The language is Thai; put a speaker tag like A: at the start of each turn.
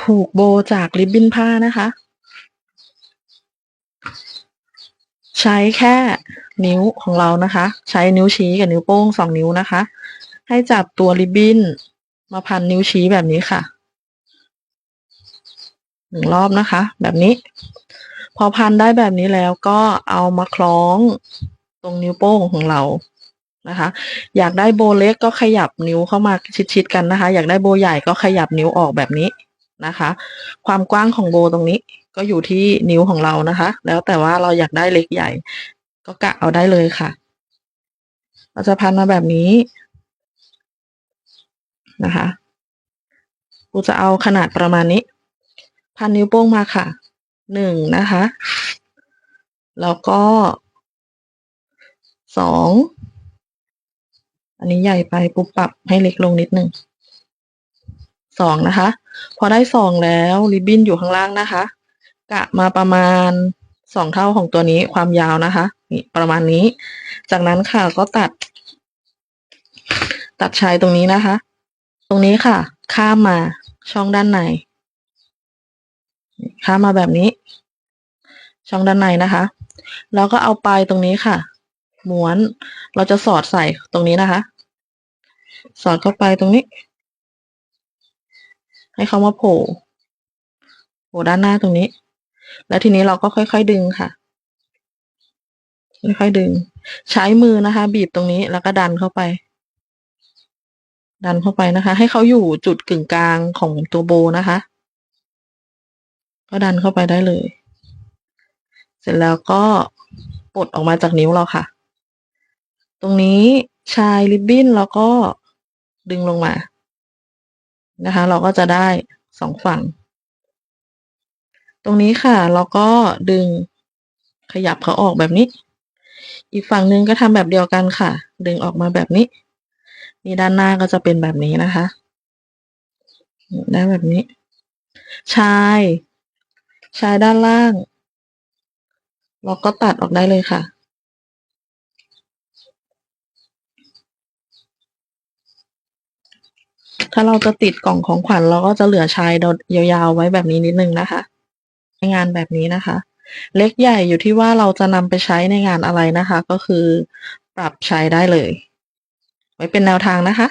A: ผูกโบจากริบบิ้นผ้านะคะ ใช้แค่นิ้วของเรานะคะ ใช้นิ้วชี้กับนิ้วโป้งสองนิ้วนะคะ ให้จับตัวริบบิ้นมาพันนิ้วชี้แบบนี้ค่ะหนึ่งรอบนะคะ แบบนี้ พอพันได้แบบนี้แล้วก็เอามาคล้องตรงนิ้วโป้งของเรา นะคะ อยากได้โบเล็กก็ขยับนิ้วเข้ามาชิดๆกันนะคะ อยากได้โบใหญ่ก็ขยับนิ้วออกแบบนี้นะคะ ความกว้างของโบตรงนี้ก็อยู่ที่นิ้วของเรานะคะ แล้วแต่ว่าเราอยากได้เล็กใหญ่ ก็กะเอาได้เลยค่ะ เราจะพันมาแบบนี้นะคะกูจะเอาขนาดประมาณนี้ พันนิ้วโป้งมาค่ะหนึ่งนะคะ แล้วก็สอง อันนี้ใหญ่ไปปุ๊บปรับให้เล็กลงนิดนึงสองนะคะ พอได้สองแล้วริบบิ้นอยู่ข้างล่างนะคะ กะมาประมาณสองเท่าของตัวนี้ความยาวนะคะ นี่ประมาณนี้ จากนั้นค่ะก็ตัด ตัดชายตรงนี้นะคะ ตรงนี้ค่ะ ข้ามมาช่องด้านในข้ามมาแบบนี้ ช่องด้านในนะคะ แล้วก็เอาปลายตรงนี้ค่ะ ม้วนเราจะสอดใส่ตรงนี้นะคะ สอดเข้าไปตรงนี้ ให้เขามาโผล่โผล่ด้านหน้าตรงนี้ แล้วทีนี้เราก็ค่อยๆดึงค่ะ ค่อยๆดึง ใช้มือนะคะ บีบตรงนี้แล้วก็ดันเข้าไป ดันเข้าไปนะคะ ให้เขาอยู่จุดกึ่งกลางของตัวโบนะคะ ก็ดันเข้าไปได้เลย เสร็จแล้วก็ปลดออกมาจากนิ้วเราค่ะ ตรงนี้ชายริบบิ้นแล้วก็ ดึงลงมา นะคะ เราก็จะได้สองฝั่ง ตรงนี้ค่ะ เราก็ดึงขยับเขาออกแบบนี้ อีกฝั่งหนึ่งก็ทำแบบเดียวกันค่ะ ดึงออกมาแบบนี้ นี่ด้านหน้าก็จะเป็นแบบนี้นะคะ ได้แบบนี้ ชาย ชายด้านล่าง เราก็ตัดออกได้เลยค่ะ ถ้าเราจะติดกล่องของขวัญเราก็จะเหลือชายยาวๆไว้แบบนี้นิดนึงนะคะ ในงานแบบนี้นะคะ เล็กใหญ่อยู่ที่ว่าเราจะนำไปใช้ในงานอะไรนะคะ ก็คือปรับใช้ได้เลย ไว้เป็นแนวทางนะคะ